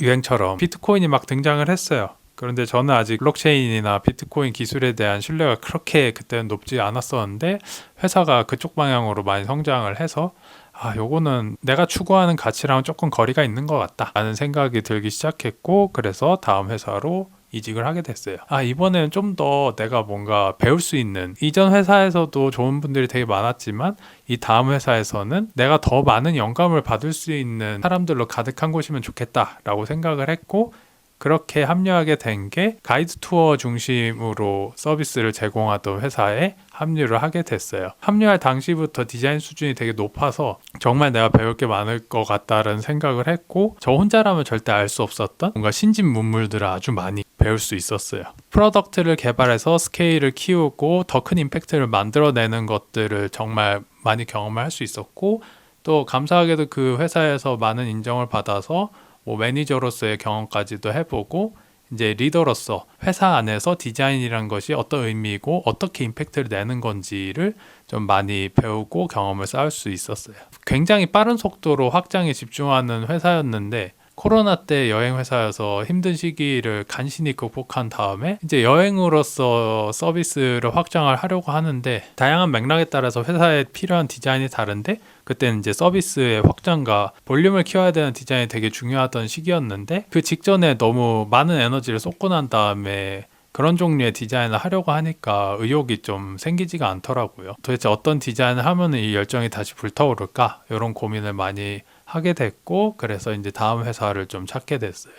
유행처럼 비트코인이 막 등장을 했어요. 그런데 저는 아직 블록체인이나 비트코인 기술에 대한 신뢰가 그렇게 그때는 높지 않았었는데 회사가 그쪽 방향으로 많이 성장을 해서 아, 요거는 내가 추구하는 가치랑 조금 거리가 있는 것 같다 라는 생각이 들기 시작했고 그래서 다음 회사로 이직을 하게 됐어요. 아, 이번에는 좀 더 내가 뭔가 배울 수 있는 이전 회사에서도 좋은 분들이 되게 많았지만 이 다음 회사에서는 내가 더 많은 영감을 받을 수 있는 사람들로 가득한 곳이면 좋겠다라고 생각을 했고 그렇게 합류하게 된 게 가이드 투어 중심으로 서비스를 제공하던 회사에 합류를 하게 됐어요. 합류할 당시부터 디자인 수준이 되게 높아서 정말 내가 배울 게 많을 것 같다는 생각을 했고 저 혼자라면 절대 알 수 없었던 뭔가 신진 문물들을 아주 많이 배울 수 있었어요. 프로덕트를 개발해서 스케일을 키우고 더 큰 임팩트를 만들어내는 것들을 정말 많이 경험을 할 수 있었고 또 감사하게도 그 회사에서 많은 인정을 받아서 뭐 매니저로서의 경험까지도 해보고 이제 리더로서 회사 안에서 디자인이란 것이 어떤 의미이고 어떻게 임팩트를 내는 건지를 좀 많이 배우고 경험을 쌓을 수 있었어요. 굉장히 빠른 속도로 확장에 집중하는 회사였는데 코로나 때 여행 회사여서 힘든 시기를 간신히 극복한 다음에 이제 여행으로서 서비스를 확장을 하려고 하는데 다양한 맥락에 따라서 회사에 필요한 디자인이 다른데 그때는 이제 서비스의 확장과 볼륨을 키워야 되는 디자인이 되게 중요하던 시기였는데 그 직전에 너무 많은 에너지를 쏟고 난 다음에 그런 종류의 디자인을 하려고 하니까 의욕이 좀 생기지가 않더라고요. 도대체 어떤 디자인을 하면 이 열정이 다시 불타오를까? 이런 고민을 많이 하게 됐고 그래서 이제 다음 회사를 좀 찾게 됐어요.